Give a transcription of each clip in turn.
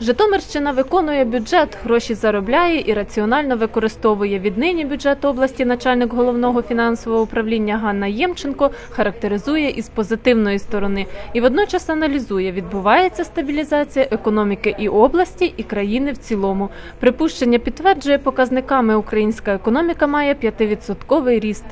Житомирщина виконує бюджет, гроші заробляє і раціонально використовує. Віднині бюджет області начальник головного фінансового управління Ганна Ємченко характеризує із позитивної сторони і водночас аналізує, відбувається стабілізація економіки і області, і країни в цілому. Припущення підтверджує показниками українська економіка має 5% ріст.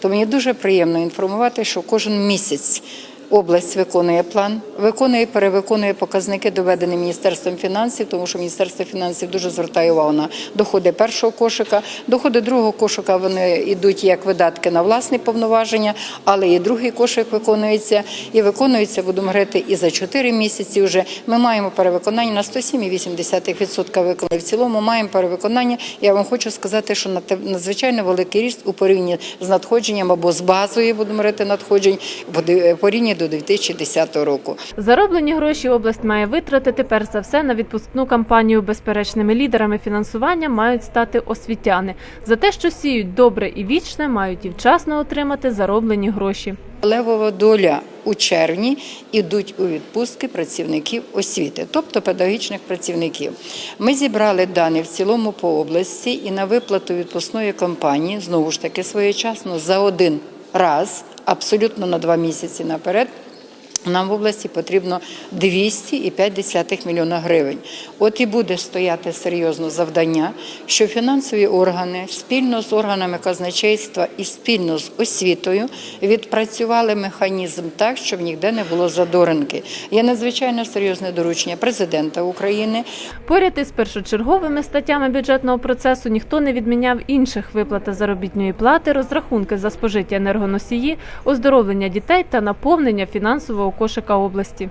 То мені дуже приємно інформувати, що кожен місяць область виконує план, виконує перевиконує показники, доведені Міністерством фінансів, тому що Міністерство фінансів дуже звертає увагу на доходи першого кошика. Доходи другого кошика вони йдуть як видатки на власні повноваження, але і другий кошик виконується і виконується, будемо говорити, і за 4 місяці вже ми маємо перевиконання на 107,8% виконання. В цілому маємо перевиконання. Я вам хочу сказати, що надзвичайно великий ріст у порівнянні з надходженням або з базою, будемо говорити, надходжень в порівнянні до 2010 року. Зароблені гроші область має витратити перш за все на відпускну кампанію. Безперечними лідерами фінансування мають стати освітяни. За те, що сіють добре і вічне, мають і вчасно отримати зароблені гроші. Левова доля у червні ідуть у відпустки працівників освіти, тобто педагогічних працівників. Ми зібрали дані в цілому по області і на виплату відпускної кампанії знову ж таки своєчасно за один раз, абсолютно на два місяці наперед. Нам в області потрібно 200,5 мільйона гривень. От і буде стояти серйозно завдання, що фінансові органи спільно з органами казначейства і спільно з освітою відпрацювали механізм так, щоб ніде не було задоринки. Є надзвичайно серйозне доручення президента України Поряд із першочерговими статтями бюджетного процесу ніхто не відміняв інших виплати заробітної плати, розрахунки за спожиті енергоносії, оздоровлення дітей та наповнення фінансового кошика області.